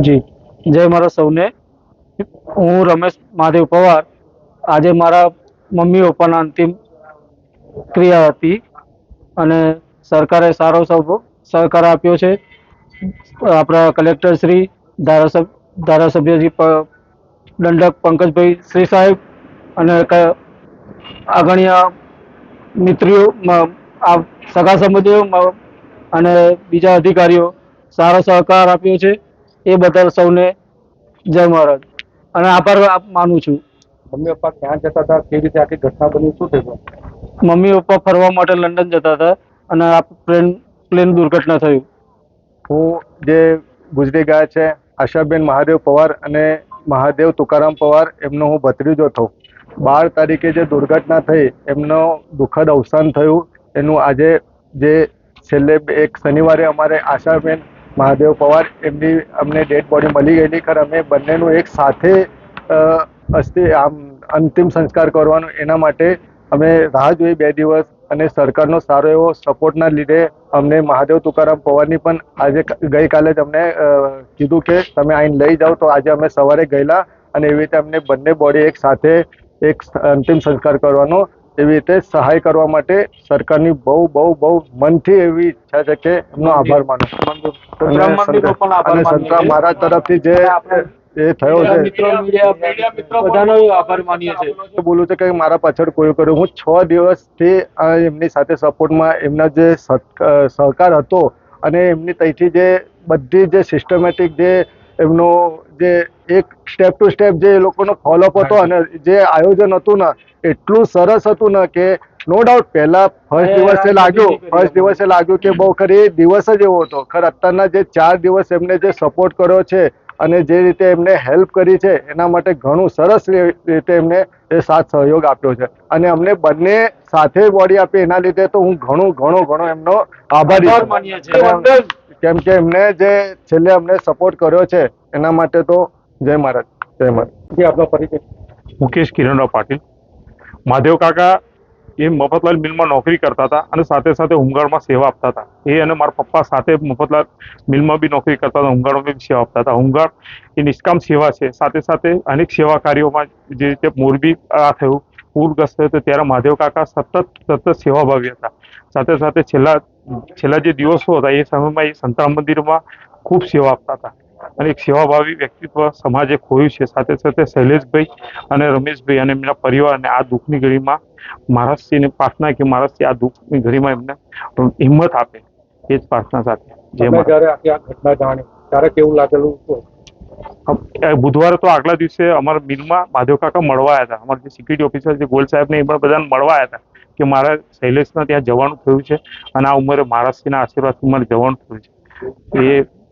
જી. જય મારા સૌને. હું રમેશ મહાદેવ પવાર. આજે મારા મમ્મી પપ્પાના અંતિમ ક્રિયા હતી અને સરકારે સારો સહો- સહકાર આપ્યો છે. આપણા કલેક્ટર શ્રી, ધારાસભ્ય ધારાસભ્યજી દંડક પંકજભાઈ શ્રી સાહેબ અને ક- આગળના મિત્રીઓ આ સગા સંબંધીઓ અને બીજા અધિકારીઓ સારો સહકાર આપ્યો છે એ બદલ સૌને જય મહારાજ. અને આભાર માનું છું. મમ્મી પપ્પા ક્યાં જતા હતા? કેવી રીતે આખી ઘટના બની? શું થયું? મમ્મી પપ્પા ફરવા માટે લંડન જતા હતા અને આ પ્લેન પ્લેન દુર્ઘટના થયું. હું જે ગુજરી ગયા છે આશાબેન મહાદેવ પવાર અને મહાદેવ તુકારામ પવાર એમનો હું ભત્રીજો થઉં બાર તારીખે જે દુર્ઘટના થઈ એમનો દુઃખદ અવસાન થયું. એનું આજે જે છેલ્લે એક શનિવારે અમારે આશાબેન મહાદેવ પવાર એમની અમને ડેડ બોડી મળી ગયેલી. ખર, અમે બંનેનું એક સાથે અસ્થિ આમ અંતિમ સંસ્કાર કરવાનો એના માટે અમે રાહ જોઈ બે દિવસ અને સરકારનો સારો એવો સપોર્ટના લીધે અમને મહાદેવ તુકારામ પવારની પણ આજે ગઈકાલે જ અમને કીધું કે તમે આઈને લઈ જાઓ તો આજે અમે સવારે ગયેલા અને એવી રીતે અમને બંને બોડી એક સાથે એક અંતિમ સંસ્કાર કરવાનો એવી રીતે સહાય કરવા માટે સરકારની બહુ બહુ બહુ મનથી એવી ઈચ્છા છે કે એમનો આભાર માનો. અને છીએ. મહારાજ તરફથી જે એ થયો છે. મિત્રો બધાનો આભાર માનીએ છીએ. બોલું છે કે મારા પાછળ કોઈ કર્યું હું છ દિવસથી એમની સાથે સપોર્ટમાં એમના જે સહકાર હતો અને એમની તઈથી જે બધી જે સિસ્ટમેટિક જે એમનો જે એક સ્ટેપ ટુ સ્ટેપ જે એ લોકોનો ફોલોઅપ હતો અને જે આયોજન હતું ને એટલું સરસ હતું ને કે નો ડાઉટ પહેલા ફર્સ્ટ દિવસે લાગ્યું ફર્સ્ટ દિવસે લાગ્યું કે બહુ ખરી દિવસ જ એવો હતો. ખર અત્યારના જે ચાર દિવસ એમને જે સપોર્ટ કર્યો છે અને જે રીતે એમને હેલ્પ કરી છે એના માટે ઘણું સરસ રીતે એમને એ સાથ સહયોગ આપ્યો છે. અને અમને બંને સાથે બોડી આપી એના લીધે તો હું ઘણું ઘણો ઘણો એમનો આભારી કેમ કે એમને જે છેલ્લે અમને સપોર્ટ કર્યો છે એના માટે તો જય મહારાજ જય મહારાજ. જે આપનો પરિચય. મુકેશ કિરણરાવ પાટીલ. મહાદેવ કાકા એ મફતલાલ મિલમાં નોકરી કરતા હતા અને સાથે સાથે હોમગાર્ડમાં સેવા આપતા હતા. એ અને મારા પપ્પા સાથે મફતલાલ મિલમાં બી નોકરી કરતા હતા હોમગાર્ડમાં બી સેવા આપતા હતા. હોમગાર્ડ એ નિષ્કામ સેવા છે. સાથે સાથે અનેક સેવા કાર્યોમાં જે રીતે મોરબી આ થયું પૂરગ્રસ્ત થયું ત્યારે મહાદેવ કાકા સતત સતત સેવાભાવી હતા. સાથે સાથે છેલ્લા છેલ્લા જે દિવસો હતા એ સમયમાં એ સંતરામ મંદિરમાં ખૂબ સેવા આપતા હતા. અને એક સેવાભાવી વ્યક્તિત્વ સમાજે ખોયું છે. સાથે સાથે શૈલેષભાઈ અને રમેશભાઈ અને એમના પરિવારને આ દુઃખની ઘડીમાં મહારાજશ્રીને પ્રાર્થના કે મહારાજશ્રી આ દુઃખની ઘડીમાં એમને હિંમત આપે એ જ પ્રાર્થના સાથે. જય જ્યારે આ ઘટના જાણી ત્યારે કેવું લાગેલું બુધવારે તો આગલા દિવસે અમારા મિલમાં માધવ કાકા મળવા આવ્યા હતા. અમારા જે સિક્યુરિટી ઓફિસર જે ગોલ સાહેબ ને એ પણ બધાને મળવા આવ્યા હતા કે મારા શૈલેષના ત્યાં જવાનું થયું છે અને આ ઉંમરે મહારાજશ્રીના આશીર્વાદથી મારે જવાનું થયું છે. એ